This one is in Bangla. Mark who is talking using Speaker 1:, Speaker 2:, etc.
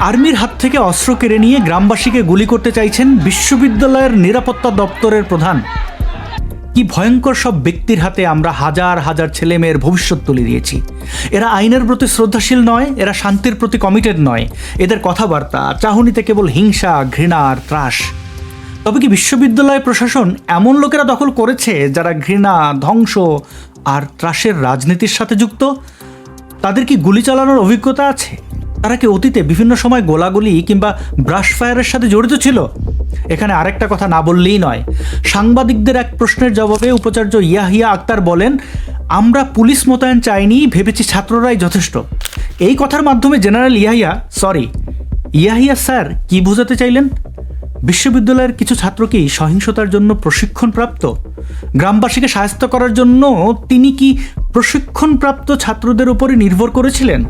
Speaker 1: আর্মির হাত থেকে অস্ত্র কেড়ে নিয়ে গ্রামবাসীকে গুলি করতে চাইছেন বিশ্ববিদ্যালয়ের নিরাপত্তা দপ্তরের প্রধান। কি ভয়ঙ্কর সব ব্যক্তির হাতে আমরা হাজার হাজার ছেলে মেয়ের ভবিষ্যৎ তুলে দিয়েছি। এরা আইনের প্রতি শ্রদ্ধাশীল নয়, এরা শান্তির প্রতি কমিটেড নয়। এদের কথাবার্তা, চাহনিতে কেবল হিংসা, ঘৃণা আর ত্রাস। তবে কি বিশ্ববিদ্যালয় প্রশাসন এমন লোকেরা দখল করেছে যারা ঘৃণা, ধ্বংস আর ত্রাসের রাজনীতির সাথে যুক্ত? তাদের কি গুলি চালানোর অভিজ্ঞতা আছে? তারা কি অতীতে বিভিন্ন সময় গোলাগুলি কিংবা ব্রাশ ফায়ারের সাথে জড়িত ছিল? এখানে আরেকটা কথা না বললেই নয়। সাংবাদিকদের এক প্রশ্নের জবাবে উপাচার্য ইয়াহিয়া আক্তার বলেন, আমরা পুলিশ মোতায়েন চাইনি, ভেবেছি ছাত্ররাই যথেষ্ট। এই কথার মাধ্যমে general Yahya sorry Yahya sir কি বোঝাতে চাইলেন? বিশ্ববিদ্যালয়ের কিছু ছাত্র কি সহিংসতার জন্য প্রশিক্ষণপ্রাপ্ত? গ্রামবাসীকে সাহায্য করার জন্য তিনি কি প্রশিক্ষণপ্রাপ্ত ছাত্রদের উপরই নির্ভর করেছিলেন?